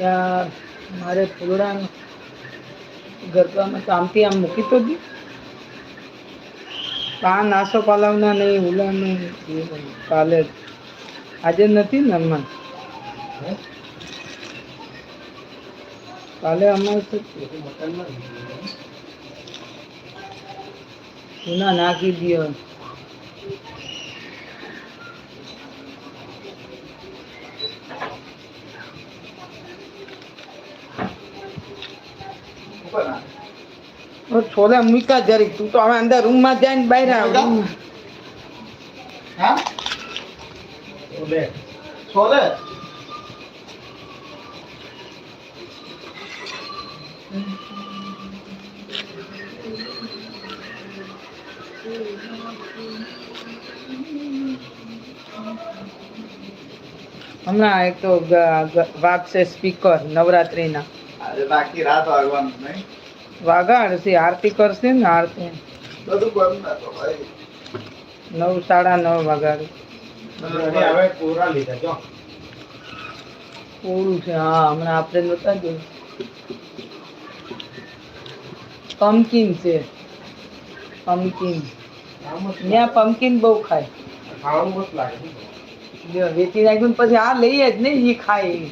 ત્યાં મારે ફૂલડા ગરબામાં કામથી આમ મૂકી તો દી. પા નાસો પાલાવના નહીં ઉલાનું કાલે આજે નથી ને હમણાં? કાલે અમારે તો ના નાખી દો છોલે મૂકા જરી તું તો હવે અંદર રૂમમાં જઈને બહાર આવ. છોલે? હમણાં એક તો વાગશે સ્પીકર નવરાત્રીના. આજે બાકી રાત વાગવાનું નહીં? વાગાડશે આરતી કરશે ને આરતી. બધું બંધ ના તો ભાઈ. નવ સાડા નવ વાગાડે. હવે પૂરા લીધા જો. પૂરું છે હા હમણાં આપણે નહોતા જોયું પમ્પકિન છે. પમ્પકિન ત્યાં પમ્પકિન બહુ ખાય. ખાવાનું લાગે વેચી નાખ્યું ને પછી આ લઈએ જ નહીં એ ખાય.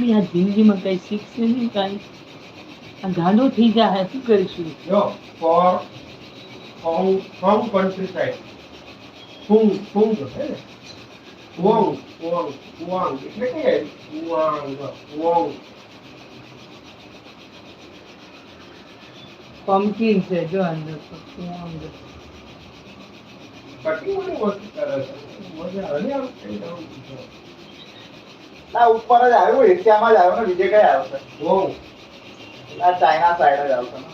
બી આ જિંદગીમાં કઈ શીખશે નહીં કાંઈ આ ગાંડો થઈ જાય શું કરીશું Yo, for from from countryside. Kung kung હે ને? કુવાંગ કુવાંગ કુવાંગ એટલે કે કુવાંગ કુવાંગ પમ્પકિન છે જો અંદર તો શું અંદર કટિંગ વાળી વસ્તુ કરે છે મજા આવે ને આમ કઈ આમ ના ઉપર જ આવ્યો એશિયામાં જ આવ્યો ને બીજે કઈ આવ્યો છે કુવાંગ આ ચાઇના સાઈડ જ આવશે ને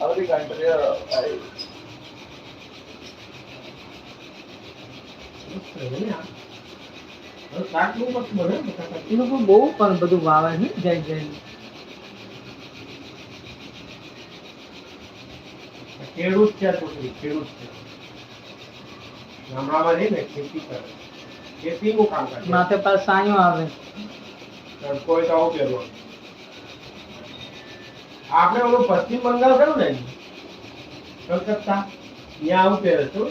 આ બધી country આવી. મસ્ત છે ને આ. હવે શાક બહુ મસ્ત બને ને બટાકા. એ લોકો બહુ પણ બધું વાવે ને જય જય ખેડૂત છે આ છોકરી ખેડૂત છે ગામડામાં રહીને ખેતી કરે. ખેતીનું કામ કરે. માથે પર સાયો આવે. કોઈ તો આવું પહેરવાનું આપણે ઓલું પશ્ચિમ બંગાળ ખરું ને કલકત્તા. ત્યાં આવું પહેરે છું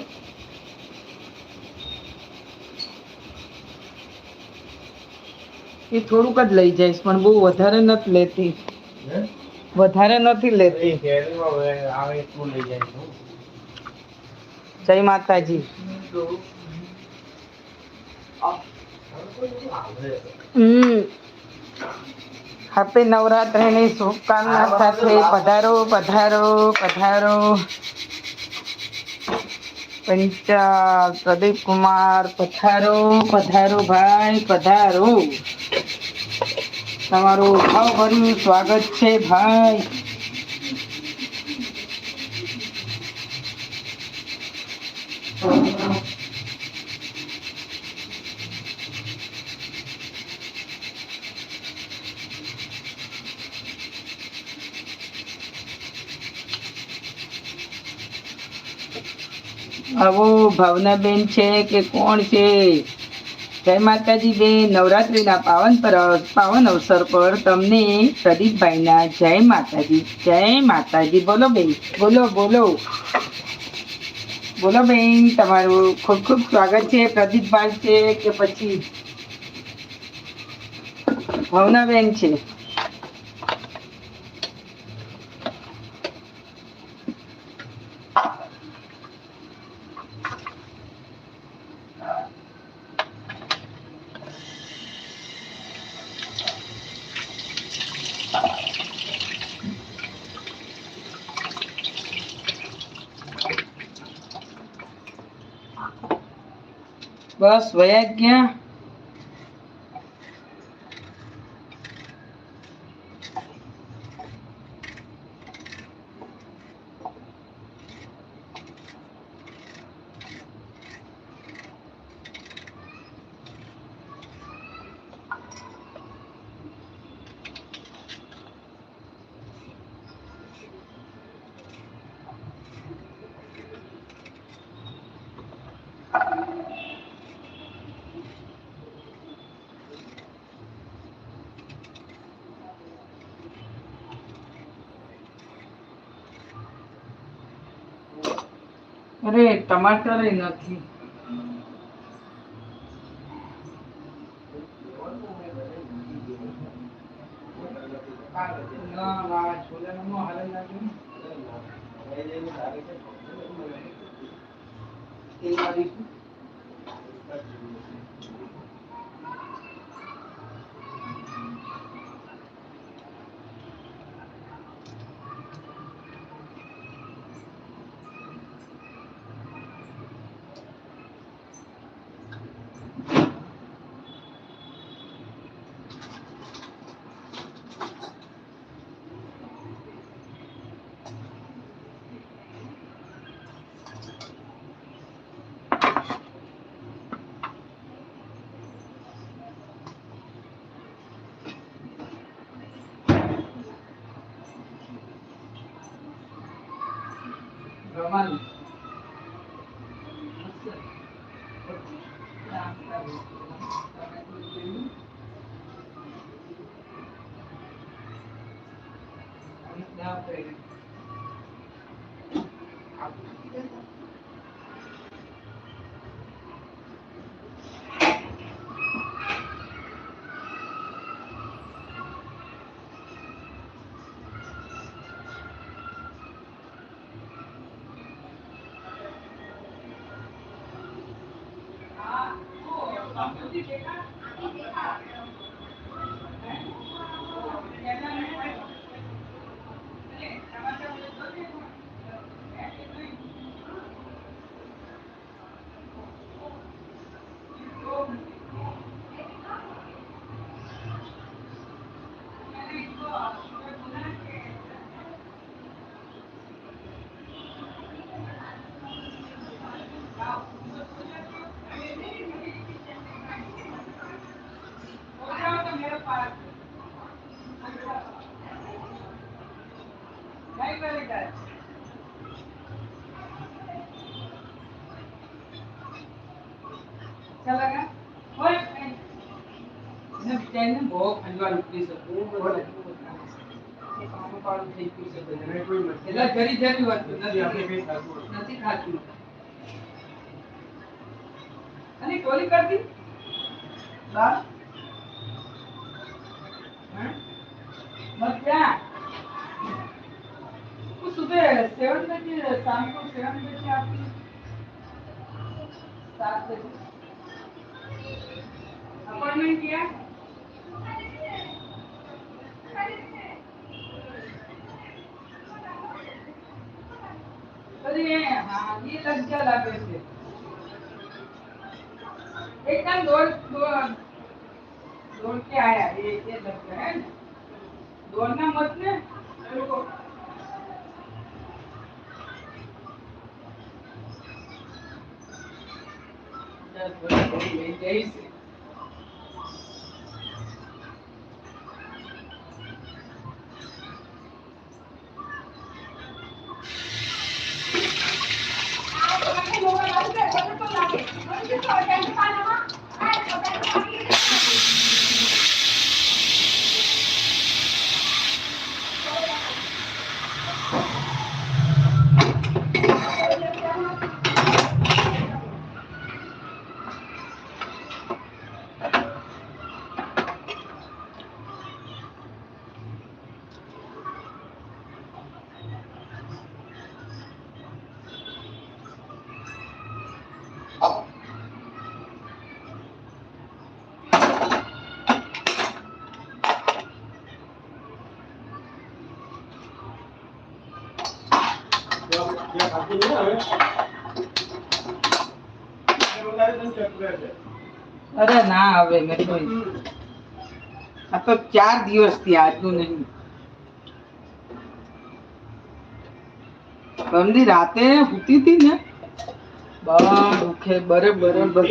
એ થોડુંક જ લઈ જઈશ પણ બહુ વધારે નથી લેતી. વધારે નથી લેતી. આવે તું લઈ જાય છું હમ. હેપી નવરાત્રિની શુભકામના સાથે પધારો પધારો પધારો. પંચાલ, પ્રદીપ કુમાર, પધારો પધારો ભાઈ, પધારો. તમારું ભાવભર્યું સ્વાગત છે ભાઈ. આવો ભાવનાબેન છે કે કોણ છે? જય માતાજી બેન નવરાત્રિના પાવન પર, પાવન અવસર પર તમને પ્રદીપભાઈના જય માતાજી જય માતાજી. બોલો બેન, બોલો બોલો. બોલો બેન, તમારું ખૂબ ખૂબ સ્વાગત છે, પ્રદીપભાઈ છે કે પછી? ભાવનાબેન છે. બસ વયા ગયા. અરે ટમાટર નથી? Rahman Now, nah, Gracias. રવાનું. नहीं करेगा चलेगा ओए ને બિચારીને બહુ ખંજવાળ ઉતરી શકું બોલે કામ પાડું થઈ ગયું છે બધું. એટલે જરી જરી વસ્તુ નથી આપણે નથી ખાતું અને ટોલી કરતી બા अपॉइंटमेंट किया? अरे हाँ ये लग गया एकदम दौड़ दौड़ के आया ये ये लग गया? है दौड़ना मत ने। that was eight days અરે ના હવે મેં તો આ તો ચાર દિવસથી આજનું નહીં. ગમદી રાતે હુતી હતી ને? બા દુખે બરે બરે બરે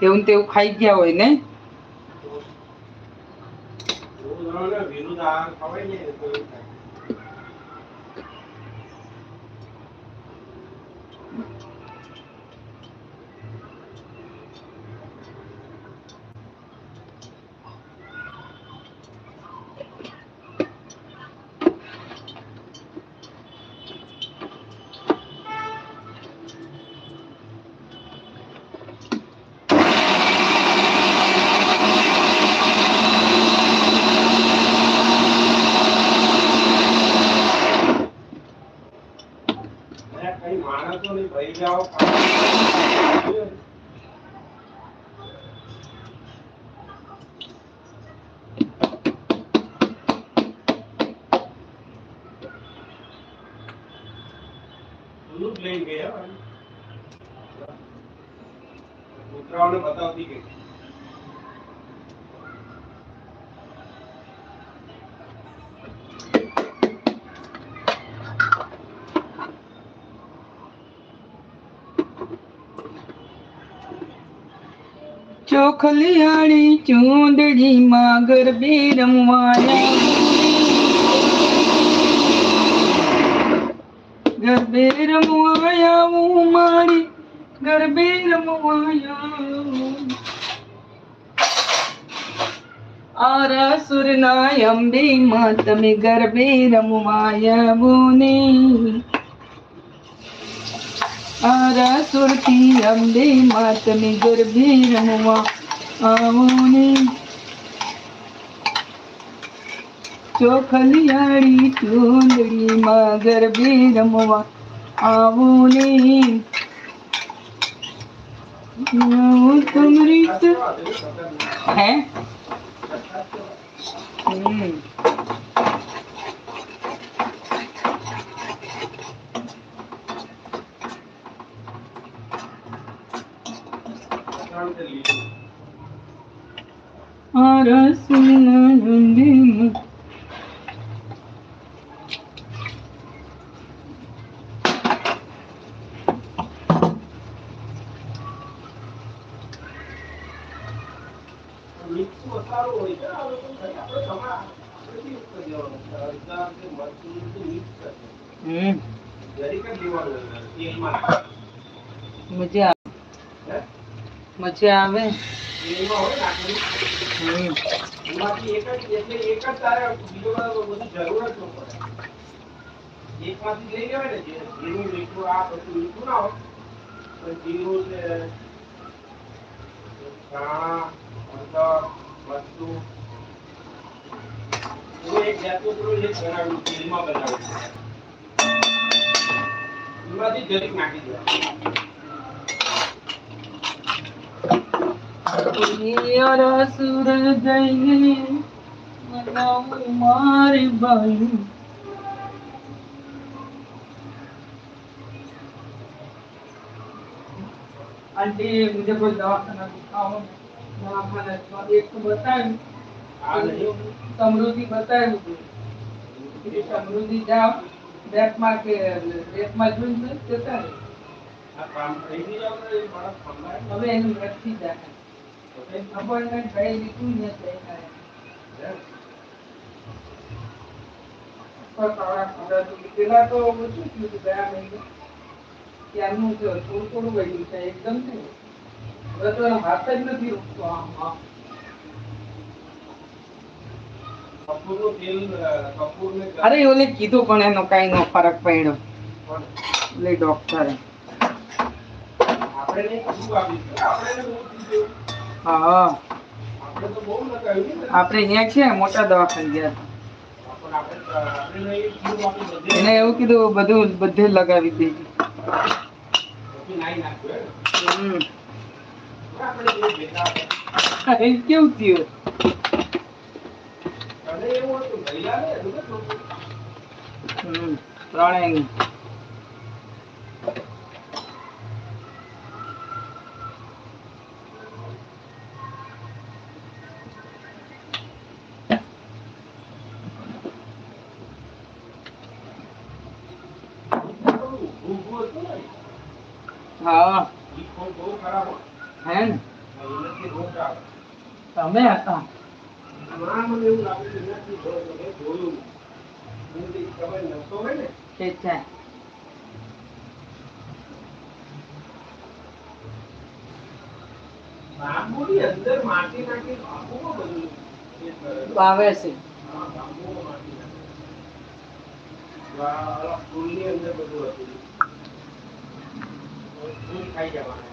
તેવું તેવું ખાઈ ગયા હોય ને? ખવાય ને કૂતરાઓને બતાવતી ગઈ ચોખલિયાળી ચૂંદડી માં ગરબે રમવાના ગરબે રમવાયા હું મારી ગરબે રમવાયા આરાસુર ના અંબે માં તમે ગરબે રમવાયા બોને આરાસુર થી અંબે માં તમે ગરબે રમવા આવો ને ચોખલિયાળી ચૂંદડી માં ગરબે રમવા આવો ને Kömürü yıktı. He? Hmm. જરૂર જ ન પડે. એકમાંથી લઈ લેવાય ને જે જીરું મીઠું આ બધું મીઠું ના હોય પણ જીરું છે ધાણા હળદર મરચું એવું એક જાતનું પેલું એક બનાવ્યું તેલમાં બનાવ્યું એમાંથી જરીક નાખી દેવાનું આરાસુર જઈને મનાવું મારી બાઈ आंटी मुझे कोई दवाखाना दिखाओ दवाखाना तो एक तो बताया આ નહીં સમૃદ્ધિ બતાવ્યું હતું એ સમૃદ્ધિ જાઓ બેંકમાં કે બેંકમાં જોઈને જ જતા રહે. હવે એનું નથી જાય અપોઇન્ટમેન્ટ થઈ લીધું ને પેલા તો ઓછું થયું હતું ગયા મહિને? ત્યારનું થોડું થોડું વધ્યું છે એકદમ હવે તો હાથ જ નથી રોકતો આમ આમ. અરે ઓલે કીધું પણ એનો કઈ નો ફરક પડ્યો. એટલે ડોક્ટરે. હા. આપણે અહીંયા છે મોટા દવાખાને ગયા હતા. એને એવું કીધું બધું બધે લગાવી દેજે કેવું થયું? ને. હા ઈ ફોન બહુ ખરાબ હતો. હે ને એનાથી રોગ આવે. તમે હતા ના, મને એવું લાગે છે, એનાથી રોગ આવે. જોયું. મને કઈ ખબર નતો હોય ને. કે છે બાંબુની અંદર માટી નાખી બાંબુમાં બધું એ કરેલું. આવે છે હા, બાંબુમાં માટી નાખી. આ ઓલા ફૂલની અંદર બધું હતું. ફૂલ ખાઈ જવાના.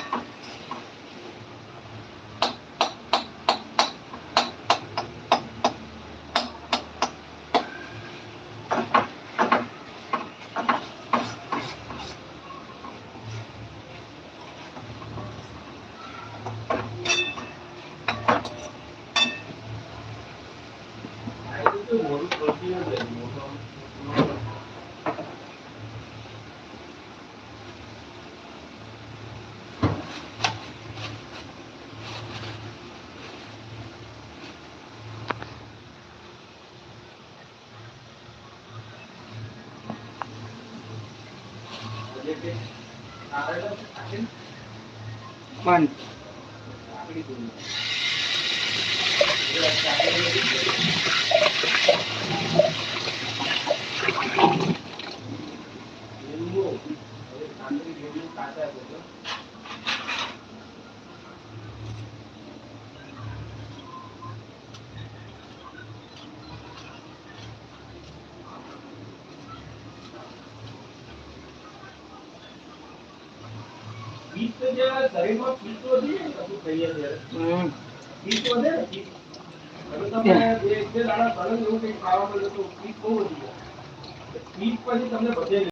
aqui, André. One. શરીરમાં પીત વધી ને બધું થઈ જાય હમ પીત વધે ને. તમે દાડા તળેલું એવું કંઈક ખાવા મળે તો પીત બહુ વધી જાય. પીત પછી તમને બધે